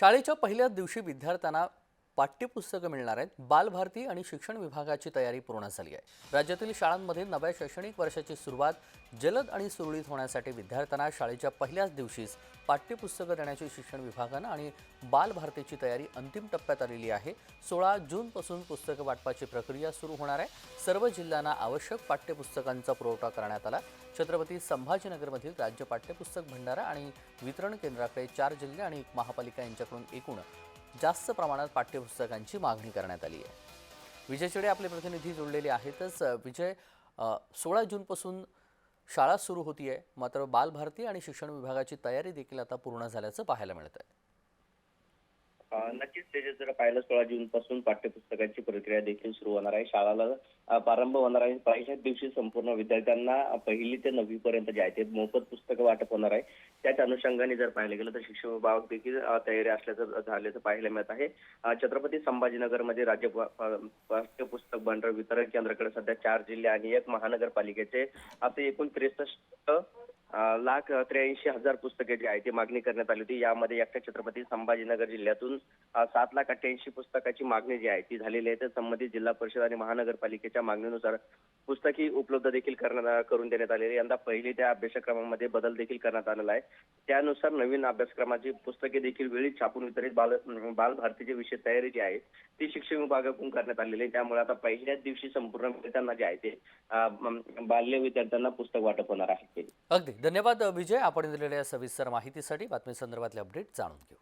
शाळेच्या पहिल्याच दिवशी विद्यार्थ्यांना पाठ्यपुस्तकं मिळणार आहेत. बालभारती आणि शिक्षण विभागाची तयारी पूर्ण झाली आहे. राज्यातील शाळांमध्ये नव्या शैक्षणिक वर्षाची सुरुवात जलद आणि सुरळीत होण्यासाठी विद्यार्थ्यांना शाळेच्या पहिल्याच दिवशीच पाठ्यपुस्तकं देण्याची शिक्षण विभागानं आणि बालभारतीची तयारी अंतिम टप्प्यात आलेली आहे. सोळा जूनपासून पुस्तकं वाटपाची प्रक्रिया सुरू होणार आहे. सर्व जिल्ह्यांना आवश्यक पाठ्यपुस्तकांचा पुरवठा करण्यात आला. छत्रपती संभाजीनगरमधील राज्य पाठ्यपुस्तक भंडारा आणि वितरण केंद्राकडे चार जिल्हे आणि एक महापालिका यांच्याकडून एकूण जास्त प्रमाणात पाठ्यपुस्तकांची मागणी करण्यात आली आहे. विजयचेडे आपले प्रतिनिधी जोडलेले आहेतच. विजय सोळा जूनपासून शाळा सुरू होती आहे मात्र बालभारती आणि शिक्षण विभागाची तयारी देखील आता पूर्ण झाल्याचं पाहायला मिळत आहे नक्कीच त्याचे जर पाहिलं सोळा जून पासून पाठ्यपुस्तकांची प्रक्रिया देखील सुरू होणार आहे. शाळाला प्रारंभ होणार आहे. पहिल्याच दिवशी संपूर्ण विद्यार्थ्यांना पहिली ते नववी पर्यंत जे आहे ते मोफत पुस्तकं वाटप होणार आहे. त्याच अनुषंगाने जर पाहिलं गेलं तर शिक्षण विभाग देखील तयारी असल्याचं झाल्याचं पाहायला मिळत आहे. छत्रपती संभाजीनगरमध्ये राज्य पाठ्यपुस्तक भंडार वितरण केंद्राकडे सध्या चार जिल्हे आणि एक महानगरपालिकेचे असे एकूण त्रेसष्ट लाख त्र्याऐंशी हजार पुस्तके जी आहे ती मागणी करण्यात आली होती. यामध्ये एकट्या छत्रपती संभाजीनगर जिल्ह्यातून सात लाख अठ्ठ्याऐंशी पुस्तकाची मागणी जी आहे ती झालेली आहे. तर संबंधित जिल्हा परिषद आणि महानगरपालिकेच्या मागणीनुसार पुस्तकी उपलब्ध देखील करण्यात करून देण्यात आलेली यंदा पहिली त्या अभ्यासक्रमामध्ये बदल देखील करण्यात आलेला आहे. त्यानुसार नवीन अभ्यासक्रमाची पुस्तके देखील वेळीच छापून वितरित बाल बालभारतीची विषय तयारी जी आहे ती शिक्षण विभागाकडून करण्यात आलेली आहे. त्यामुळे आता पहिल्याच दिवशी संपूर्ण विद्यार्थ्यांना जे आहे ते बाल्य विद्यार्थ्यांना पुस्तक वाटप होणार आहे. अगदी. धन्यवाद विजय. आपण दिलेल्या सविस्तर माहितीसाठी बातमी संदर्भातले अपडेट जाणून घेऊ.